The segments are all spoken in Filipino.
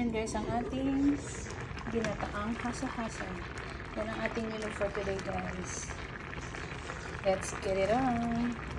And guys, ang ating ginataang hasa-hasa. Yan ang ating menu for today guys. Let's get it on!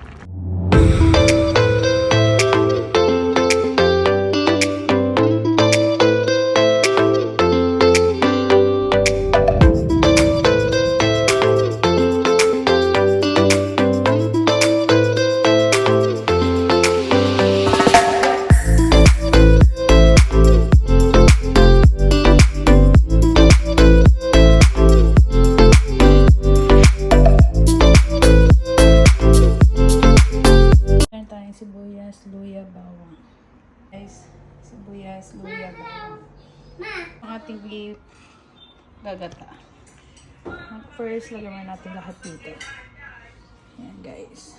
Sibuyas, luya. Ang ating beef, gagata. First, lagyan natin lahat dito. Ayan guys.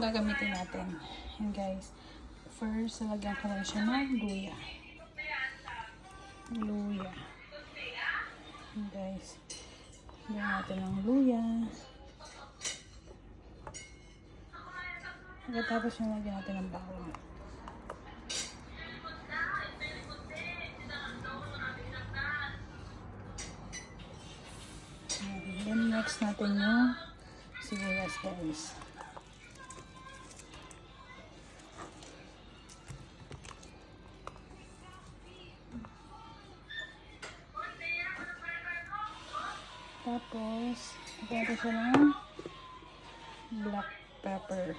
Gagamitin natin. Ayan guys. First, lagyan ko lang siya ng luya. Luya. Guys. Lagyan natin ng luya. Pagkatapos yung lagyan natin ng bawang. Then next natin yung sibuyas guys. Tapos, natin siya ng black pepper.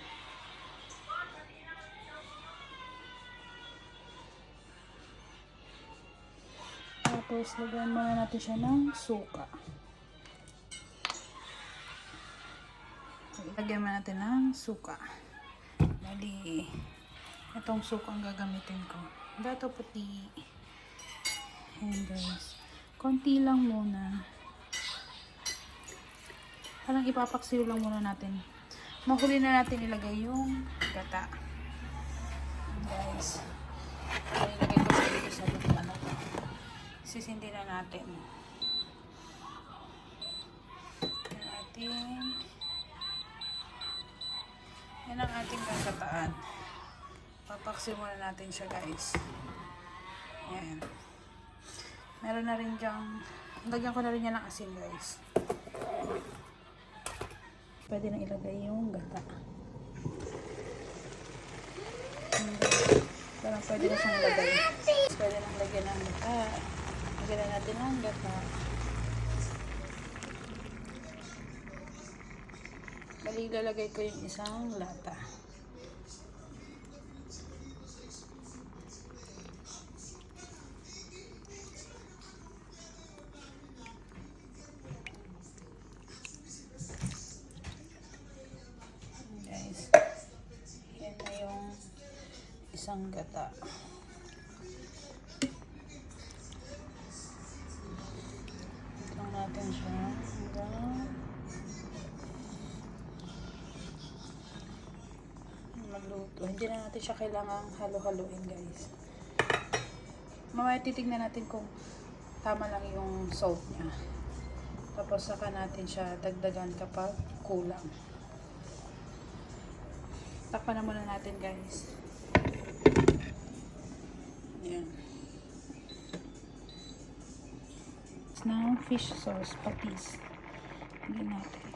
Tapos, lagyan muna natin siya ng suka. Lagyan muna natin ng suka. Bali, itong suka ang gagamitin ko. Dato puti. Ayan guys. Konti lang muna. Parang ipapaksiw lang muna natin. Mahuli na natin ilagay yung gata. Guys. Ilagay ko sa dito sa loob ano. Sisindi na natin. Ating yan ang ating gagataan. Papaksiw muna natin siya guys. Yan. Meron na rin dyang lagyan ko na rin yan ng asin guys pwede na ilagay yung gata. Parang pwede na siyang lagay. Pwede nang lagyan ng gata. Lagyan na natin ng gata. Bali, lalagay ko yung isang lata. Isang gata. Ito lang natin siya hanggang magluto. Hindi na natin siya kailangang halo-haloin guys. Mamaya titignan natin kung tama lang yung salt niya. Tapos saka natin siya dagdagan kapag kulang. Takpan na muna natin guys. Now fish sauce, patis. Hindi natin.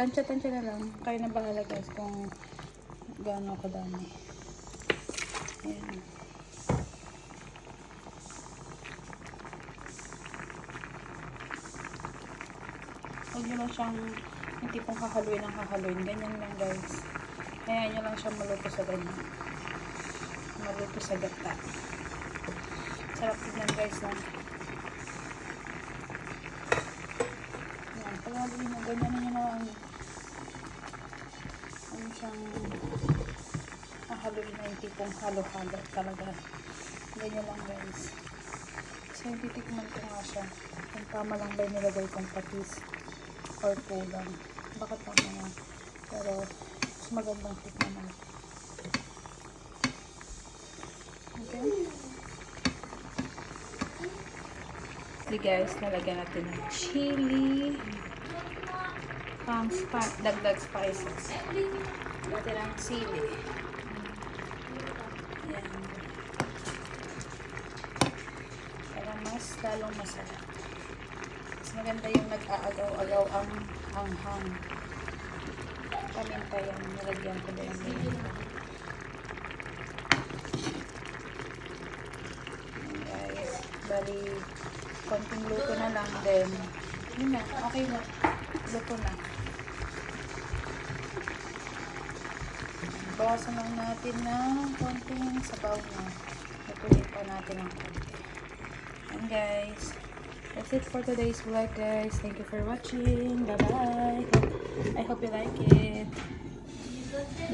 Tansya-tansya na lang. Kayo na bahala guys kung gaano kadami. Ayan. Huwag nyo lang siyang yung tipong hahaluin ng hahaluin. Ganyan lang guys. Kaya nyo lang siya maluto sa ganyan. Maluto sa gata. Sarap tignan guys na. Yan. Pag nabili nyo, ganyan nyo na ang ano siyang hahaluin na yung tipong halo-halo talaga. Ganyan lang guys. So, yung titikman ko nga siya. Kung tama lang ba yung nilagay kong patis or kulang. Bakit tama nga? Pero, mas magandang tikman natin. Okay. Okay guys, nalagyan natin ng chili. Pang spa, dagdag spices. Natin ng sili. Yan. Para mas lalong masarap. Mas maganda yung nag-aagaw-agaw ang anghang. Paminta yung nilagyan ko din. Guys. Bali, konting luto na lang din. Yun na, okay na. Luto na. Bawasan lang natin ng konting sabaw na. Natuloy pa natin ng konti. And guys, that's it for today's vlog guys. Thank you for watching. Bye-bye. I hope you like it.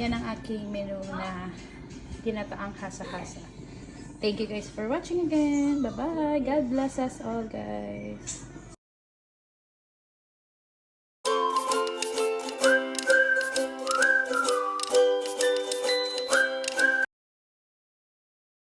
Yan ang aking menu na ginataang hasa-hasa. Thank you guys for watching again. Bye-bye. God bless us all guys.